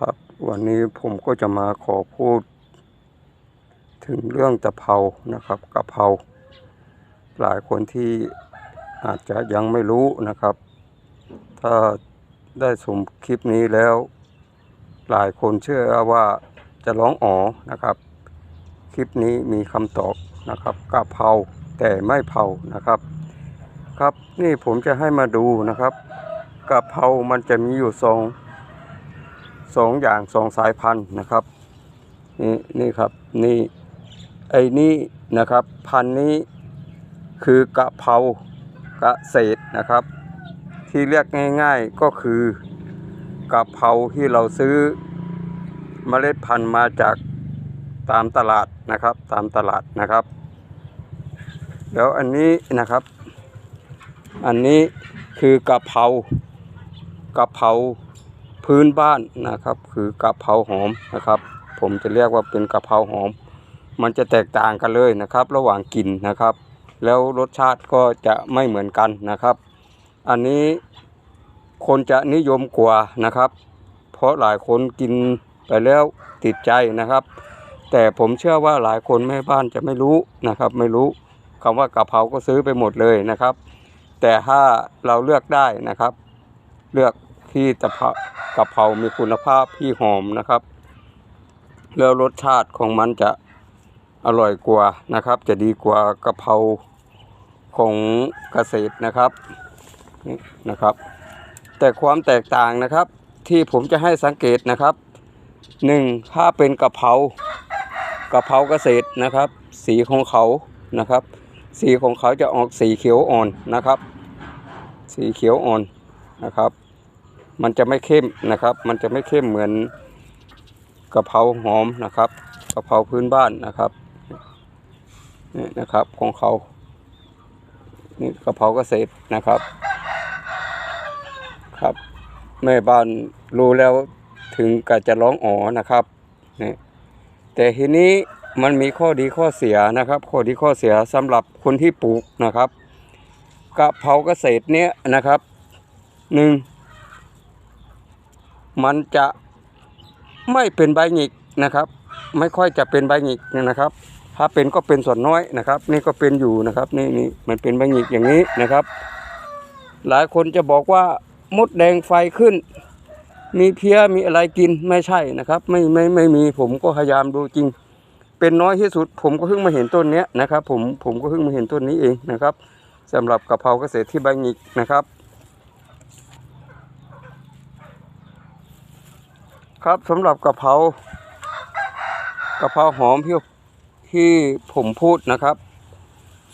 ครับวันนี้ผมก็จะมาขอพูด ถึงเรื่องตะเภานะครับกะเพราหลายคนที่อาจจะยังไม่รู้นะครับ ถ้าได้ชมคลิปนี้แล้ว หลายคนเชื่อว่าจะร้องอ๋อนะครับ คลิปนี้มีคำตอบนะครับกะเพราแต่ไม่เผานะครับ ครับนี่ผมจะให้มาดูนะครับกะเพรามันจะมีอยู่สอง สองอย่างสองสายพันธุ์นะครับ นี่นี่ครับนี่ไอ้นี่นะครับพันธุ์นี้คือกะเพรากะเศษนะครับ ที่เรียกง่ายๆก็คือกะเพราที่เราซื้อเมล็ดพันธุ์มาจากตามตลาดนะครับ ตามตลาดนะครับแล้วอันนี้นะครับ อันนี้คือกะเพรากะเพรา พื้นบ้านนะครับ คือกะเพราหอมนะครับ ผมจะเรียกว่าเป็นกะเพราหอม มันจะแตกต่างกันเลยนะครับ ระหว่างกลิ่นนะครับ แล้วรสชาติก็จะไม่เหมือนกันนะครับ อันนี้คนจะนิยมกว่านะครับ เพราะหลายคนกินไปแล้วติดใจนะครับ แต่ผมเชื่อว่าหลายคนแม่บ้านจะไม่รู้นะครับ ไม่รู้คำว่ากะเพราก็ซื้อไปหมดเลยนะครับ แต่ถ้าเราเลือกได้นะครับ เลือก ที่ตะพรากะเพรามีคุณภาพที่หอมนะครับ แล้วรสชาติของมันจะอร่อยกว่านะครับ จะดีกว่ากะเพราของเกษตรนะครับนี่นะครับ แต่ความแตกต่างนะครับที่ผมจะให้สังเกตนะครับหนึ่งถ้าเป็นกะเพรากะเพราเกษตรนะครับ สีของเขานะครับ สีของเขาจะออกสีเขียวอ่อนนะครับ สีเขียวอ่อนนะครับ มันจะไม่เข้มนะครับ มันจะไม่เข้มเหมือนกะเพราหอมนะครับกะเพราพื้นบ้านนะครับนี่นะครับของเขานี่กะเพราเกษตรนะครับ ครับแม่บ้านรู้แล้วถึงกับจะร้องอ๋อนะครับนี่แต่ทีนี้มันมีข้อดีข้อเสียนะครับ ข้อดีข้อเสียสำหรับคนที่ปลูกนะครับกะเพราเกษตรเนี้ยนะครับหนึ่ง มันจะไม่เป็นใบหงิกนะครับ ไม่ค่อยจะเป็นใบหงิกนะครับ ถ้าเป็นก็เป็นส่วนน้อยนะครับ นี่ก็เป็นอยู่นะครับ นี่นี่มันเป็นใบหงิกอย่างนี้นะครับ หลายคนจะบอกว่ามดแดงไฟขึ้น มีเพี้ยมีอะไรกินไม่ใช่นะครับ ไม่ไม่ไม่มีผมก็พยายามดูจริง เป็นน้อยที่สุด ผมก็เพิ่งมาเห็นต้นนี้นะครับ ผมผมก็เพิ่งมาเห็นต้นนี้เองนะครับสำหรับกะเพราเกษตรที่ใบหงิกนะครับ ครับสำหรับกะเพรากะเพราหอมที่ที่ผมพูดนะครับ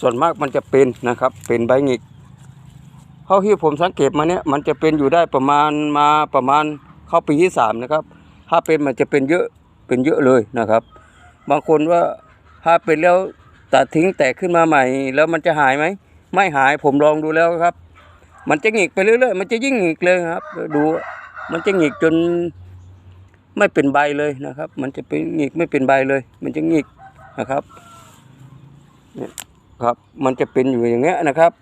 ส่วนมากมันจะเป็นนะครับ เป็นใบหงิกเท่าที่ผมสังเกตมาเนี่ยมันจะเป็นอยู่ได้ประมาณมาประมาณเข้าปีที่สามนะครับ ถ้าเป็นมันจะเป็นเยอะเป็นเยอะเลยนะครับ บางคนว่าถ้าเป็นแล้วตัดทิ้งแตกขึ้นมาใหม่ แล้วมันจะหายไหมไม่หายผมลองดูแล้วครับ มันจะหงิกไปเรื่อยๆมันจะยิ่งหงิกเลยครับ ดูมันจะหงิกจน ไม่เป็นใบเลยนะครับ มันจะเป็นหงิกไม่เป็นใบเลย มันจะหงิกนะครับเนี่ยครับ มันจะเป็นอยู่อย่างเงี้ยนะครับ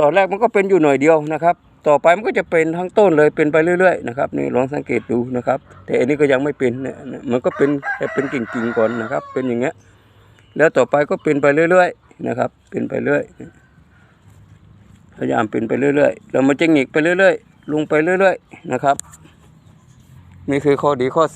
ตอนแรกมันก็เป็นอยู่หน่อยเดียวนะครับ ต่อไปมันก็จะเป็นทั้งต้นเลยเป็นไปเรื่อยๆนะครับนี่ลองสังเกตดูนะครับ แต่อันนี้ก็ยังไม่เป็นเนี่ยมันก็เป็นแค่เป็นกิ่งๆก่อนนะครับ เป็นอย่างเงี้ยแล้วต่อไปก็เป็นไปเรื่อยๆนะครับ เป็นไปเรื่อยพยายามเป็นไปเรื่อยๆแล้วมันจะหงิกไปเรื่อยๆลงไปเรื่อยๆนะครับ นี่คือข้อดีข้อเสีย